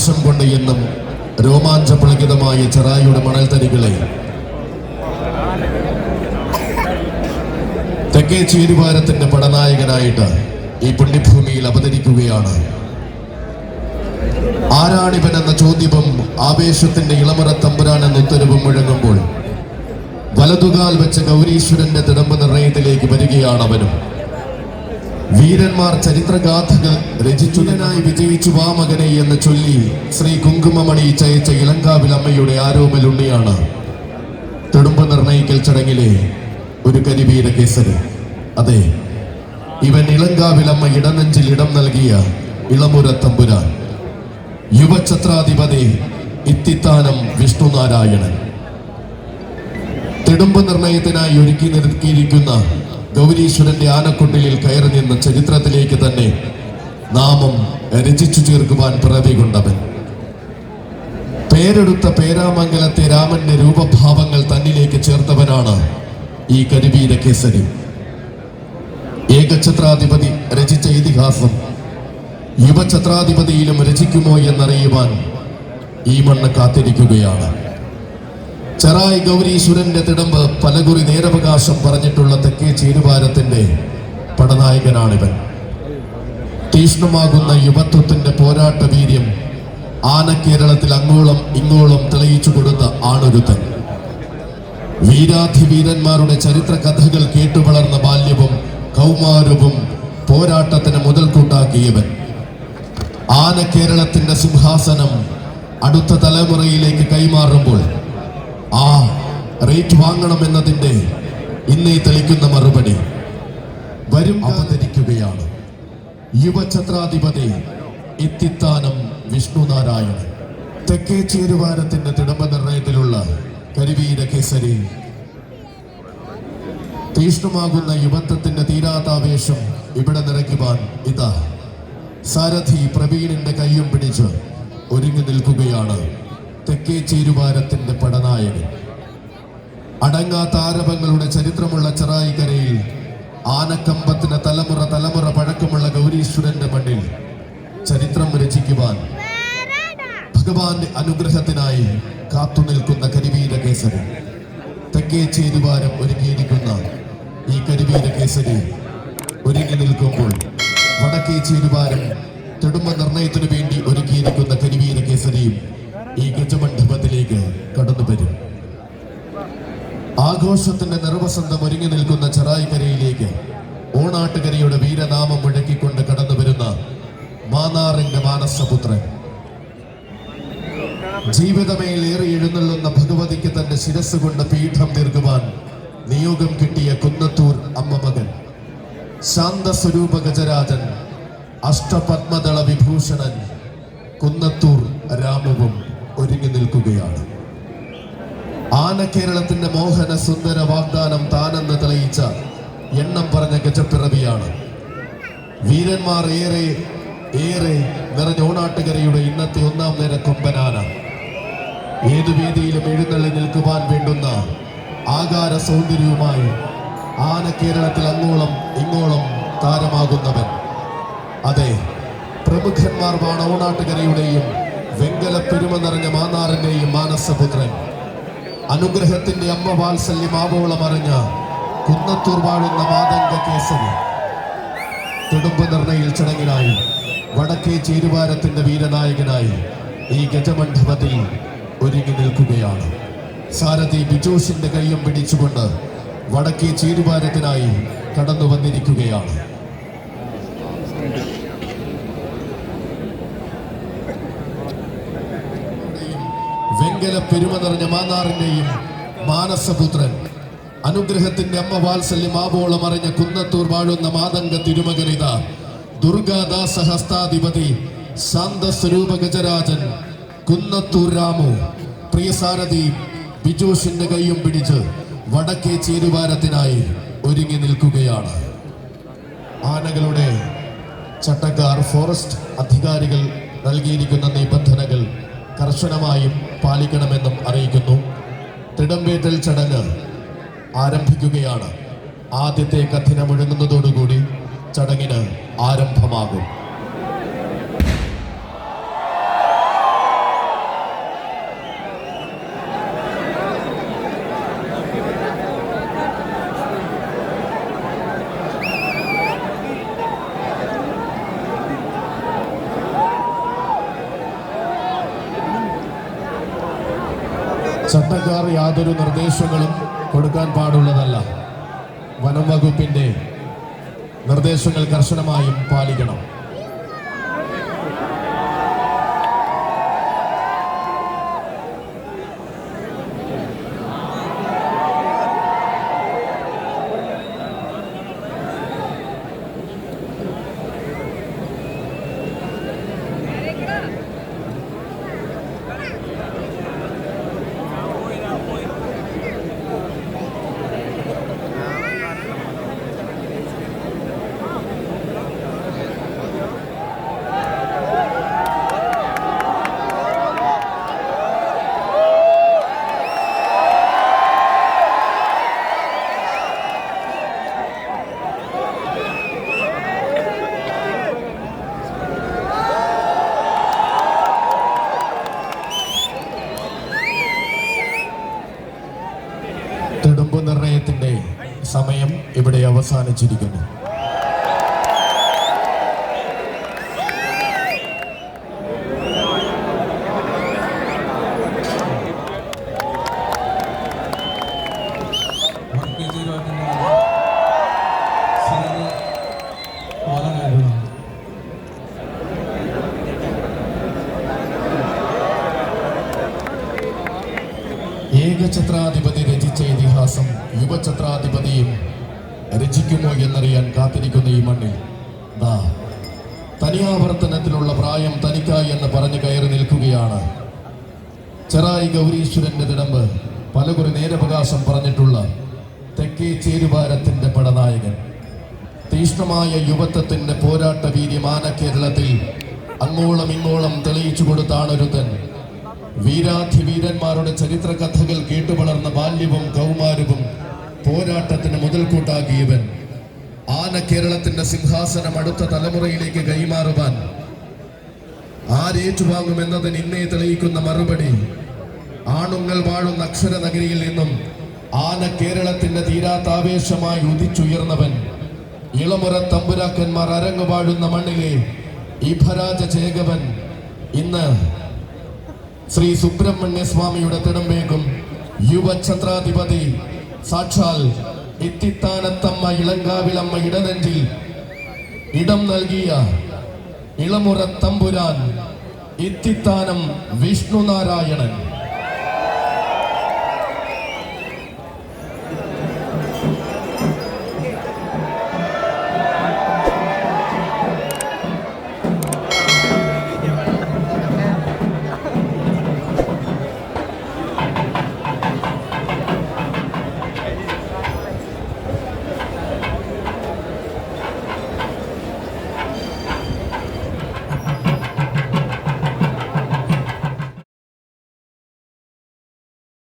പാദസ്പർശം കൊണ്ട് എന്നും രോമാഞ്ചപുളകിതമായ ചെറായിയുടെ മണൽത്തരികളെ തെക്കേ ചേരുവാരത്തിന്റെ പടനായകനായിട്ട് ഈ പുണ്യഭൂമിയിൽ അവതരിക്കുകയാണ്. ആരാണിവൻ എന്ന ചോദ്യവും ആവേശത്തിന്റെ ഇളമറ തമ്പുരാൻ എന്ന ഉത്തരവും മുഴങ്ങുമ്പോൾ വലതുകാൽ വെച്ച ഗൗരീശ്വരന്റെ തിടമ്പ് നിർണയത്തിലേക്ക് വരികയാണ് അവനും വീരന്മാർ ചരിത്രഗാഥകൾ രചിച്ചുടനായി വിജയിച്ചു വാ മകനെ എന്ന് ചൊല്ലി ശ്രീ കുങ്കുമമണി ചയച്ച ഇളങ്കാവിൽ അമ്മയുടെ ആരോമലുണ്ണിയാണ് തിടുമ്പ് നിർണയിക്കൽ ചടങ്ങിലെ ഒരു കരിവീര കേസരി. അതെ ഇവൻ ഇളങ്കാവിൽ അമ്മ ഇടനെഞ്ചിൽ ഇടം നൽകിയ ഇളമുര തമ്പുരാൻ യുവഛത്രാധിപതി ഇത്തിത്താനം വിഷ്ണുനാരായണൻ. തെടുമ്പ് നിർണയത്തിനായി ഒരുക്കി നിർത്തിയിരിക്കുന്ന ഗൗരീശ്വരന്റെ ആനക്കുട്ടിലിൽ കയറി നിന്ന ചരിത്രത്തിലേക്ക് തന്നെ നാമം രചിച്ചു ചേർക്കുവാൻ പിറവി കൊണ്ടവൻ പേരെടുത്ത പേരാമംഗലത്തെ രാമന്റെ രൂപഭാവങ്ങൾ തന്നിലേക്ക് ചേർത്തവനാണ് ഈ കരുവീര കേസരി. ഏകഛത്രാധിപതി രചിച്ച ഇതിഹാസം യുവഛത്രാധിപതിയിലും രചിക്കുമോ എന്നറിയുവാൻ ഈ മണ്ണ് കാത്തിരിക്കുകയാണ്. ചെറായി ഗൗരീശ്വരന്റെ തിടമ്പ് പലകുറി നേരവകാശം പറഞ്ഞിട്ടുള്ള തെക്കേ ചേരുവാരത്തിന്റെ പടനായകനാണിവൻ. തീഷ്ണമാകുന്ന യുവത്വത്തിന്റെ പോരാട്ട വീര്യം ആന കേരളത്തിൽ അങ്ങോളം ഇങ്ങോളം തെളിയിച്ചു കൊടുത്ത ആണൊരുത്തൻ. വീരാധിവീരന്മാരുടെ ചരിത്ര കഥകൾ കേട്ടു വളർന്ന ബാല്യവും കൗമാരവും പോരാട്ടത്തിന് മുതൽക്കൂട്ടാക്കിയവൻ. ആന കേരളത്തിന്റെ സിംഹാസനം അടുത്ത തലമുറയിലേക്ക് കൈമാറുമ്പോൾ ആ റേറ്റ് വാങ്ങണമെന്നതിന്റെ ഇന്നേ തെളിക്കുന്ന മറുപടി. വരും അവതരിക്കുകയാണ്. യുവഛത്രാധിപതി ഇത്തിത്താനം വിഷ്ണുനാരായണൻ. തെക്കേ ചേരുവാരത്തിന്റെ തിടമ്പ നിർണയത്തിലുള്ള കരിവീര കേസരി. തീഷ്ണമാകുന്ന യുവത്വത്തിന്റെ തീരാതാവേശം ഇവിടെ നിറയ്ക്കുവാൻ ഇതാ. സാരഥി പ്രവീണിന്റെ കൈയും പിടിച്ച് ഒരുങ്ങി നിൽക്കുകയാണ്. തെക്കേ ചേരുവാരത്തിന്റെ പടനായകൻ. അടങ്ങാത്ത ആരവങ്ങളുടെ ചരിത്രമുള്ള ചെറായിക്കരയിൽ ആനക്കമ്പത്തിന് തലമുറ തലമുറ പഴക്കമുള്ള ഗൗരീശ്വരന്റെ മണ്ണിൽ ചരിത്രം രചിക്കുവാൻ ഭഗവാന്റെ അനുഗ്രഹത്തിനായി കാത്തുനിൽക്കുന്ന കരിവീര കേസരി. തെക്കേ ചേരുവാരം ഒരുക്കിയിരിക്കുന്ന ഈ കരിവീര കേസരി ഒരുങ്ങി നിൽക്കുമ്പോൾ വടക്കേ ചേരുവാരം തെടുമ്പ നിർണയത്തിനു വേണ്ടി ഒരുക്കിയിരിക്കുന്ന ആഘോഷത്തിന്റെ നിർവസന്തം ഒരുങ്ങി നിൽക്കുന്ന ചെറായിക്കരയിലേക്ക് ഓണാട്ടുകരയുടെ വീരനാമം മുഴക്കിക്കൊണ്ട് കടന്നു വരുന്ന മാനാറിന്റെ മാനസപുത്രൻ. ജീവിതമേൽ ഏറി എഴുന്നള്ളുന്ന ഭഗവതിക്ക് തന്റെ ശിരസ് കൊണ്ട് പീഠം തീർക്കുവാൻ നിയോഗം കിട്ടിയ കുന്നത്തൂർ അമ്മ മകൻ ശാന്തസ്വരൂപ ഗജരാജൻ അഷ്ടപത്മദള വിഭൂഷണൻ കുന്നത്തൂർ രാമവും ഒരുങ്ങി നിൽക്കുകയാണ്. ആന കേരളത്തിന്റെ മോഹന സുന്ദര വാഗ്ദാനം താനെന്ന് തെളിയിച്ച എണ്ണം പറഞ്ഞ ഗജപ്പിറവിയാണ് വീരന്മാർ ഏറെ ഏറെ നിറഞ്ഞ ഓണാട്ടുകരയുടെ ഇന്നത്തെ ഒന്നാം നേര കൊമ്പനാന. ഏതു വേദിയിലും എഴുന്നള്ളി നിൽക്കുവാൻ വേണ്ടുന്ന ആകാര സൗന്ദര്യവുമായി ആന കേരളത്തിൽ അങ്ങോളം ഇങ്ങോളം താരമാകുന്നവൻ. അതെ പ്രമുഖന്മാർ വാണ ഓണാട്ടുകരയുടെയും വെങ്കല പെരുമ നിറഞ്ഞ മാന്നാറിന്റെയും മാനസപുത്രൻ. അനുഗ്രഹത്തിന്റെ അമ്മ വാത്സല്യം ആവോളം അറിഞ്ഞ കുന്നത്തൂർ വാഴുന്ന മാതംഗ കേസവ്. തുടുമ്പ് നിർണയിൽ ചടങ്ങിനായി വടക്കേ ചേരുവാരത്തിന്റെ വീരനായകനായി ഈ ഗജമണ്ഡപത്തിൽ ഒരുങ്ങി നിൽക്കുകയാണ്. സാരഥി ബിജോഷിന്റെ കയ്യും പിടിച്ചുകൊണ്ട് വടക്കേ ചേരുവാരത്തിനായി കടന്നു വന്നിരിക്കുകയാണ് വെങ്കല പെരുമ നിറഞ്ഞ മാന്നാറിന്റെയും മാനസപുത്രൻ. അനുഗ്രഹത്തിന്റെ അമ്മ വാത്സല്യം ആവോളം അറിഞ്ഞ കുന്നത്തൂർ വാഴുന്ന മാതംഗ തിരുമകനിത ദുർഗാദാസ ഹസ്താധിപതി ശാന്തസ്വരൂപ ഗജരാജൻ കുന്നത്തൂർ രാമു. പ്രിയ സാരഥി ബിജോഷിന്റെ കൈയും പിടിച്ച് വടക്കേ ചേരുവാരത്തിനായി ഒരുങ്ങി നിൽക്കുകയാണ്. ആനകളുടെ ചട്ടക്കാർ ഫോറസ്റ്റ് അധികാരികൾ നൽകിയിരിക്കുന്ന നിബന്ധനകൾ കർശനമായും പാലിക്കണമെന്നും അറിയിക്കുന്നു. തിടമ്പേറ്റൽ ചടങ്ങ് ആരംഭിക്കുകയാണ്. ആദ്യത്തെ കഥിന ചടങ്ങിന് ആരംഭമാകും. ചട്ടക്കാർ യാതൊരു നിർദ്ദേശങ്ങളും കൊടുക്കാൻ പാടുള്ളതല്ല. വനം വകുപ്പിന്റെ നിർദ്ദേശങ്ങൾ കർശനമായും പാലിക്കണം. തെടുമ്പ് സമയം ഇവിടെ അവസാനിച്ചിരിക്കുന്നു. ഏകചത്രാധിപതി രചിച്ച ഇതിഹാസം യുവഛത്രാധിപതിയും രചിക്കുമോ എന്നറിയാൻ കാത്തിരിക്കുന്ന ഈ മണ്ണിൽ. ദാ തനിയാവർത്തനത്തിലുള്ള പ്രായം തനിക്കായി എന്ന് പറഞ്ഞു കയറി നിൽക്കുകയാണ്. ചെറായി ഗൗരീശ്വരന്റെ തിടമ്പ് പലകുറി നേരവകാശം പറഞ്ഞിട്ടുള്ള തെക്കേ ചേരുവാരത്തിന്റെ പടനായകൻ. തീഷ്ണമായ യുവത്വത്തിന്റെ പോരാട്ട വീര്യമാന കേരളത്തിൽ അങ്ങോളം ഇങ്ങോളം തെളിയിച്ചു കൊടുത്താണ് കൊടുത്താണൊരുത്തൻ. വീരാധിവീരന്മാരുടെ ചരിത്ര കഥകൾ കേട്ടു വളർന്ന ബാല്യവും കൗമാരവും പോരാട്ടത്തിന് മുതൽക്കൂട്ടാക്കിയവൻ. ആന കേരളത്തിന്റെ സിംഹാസനം അടുത്ത തലമുറയിലേക്ക് കൈമാറുവാൻ ആരേറ്റുവാങ്ങുമെന്നതിന് ഇന്നേ തെളിയിക്കുന്ന മറുപടി. ആണുങ്ങൾ വാഴുന്ന അക്ഷര നഗരിയിൽ നിന്നും ആന കേരളത്തിന്റെ തീരാത്താവേശമായി ഉദിച്ചുയർന്നവൻ. ഇളമുറ തമ്പുരാക്കന്മാർ അരങ്ങു വാഴുന്ന മണ്ണിലെ ഇഭരാജ ചേകവൻ ഇന്ന് ശ്രീ സുബ്രഹ്മണ്യ സ്വാമിയുടെ തിടമ്പേക്കും യുവഛത്രാധിപതി സാക്ഷാൽ ഇത്തിത്താനത്തമ്മ ഇളങ്കാവിലമ്മ ഇടനെഞ്ചിൽ ഇടം നൽകിയ ഇളമുറ തമ്പുരാൻ ഇത്തിത്താനം വിഷ്ണുനാരായണൻ.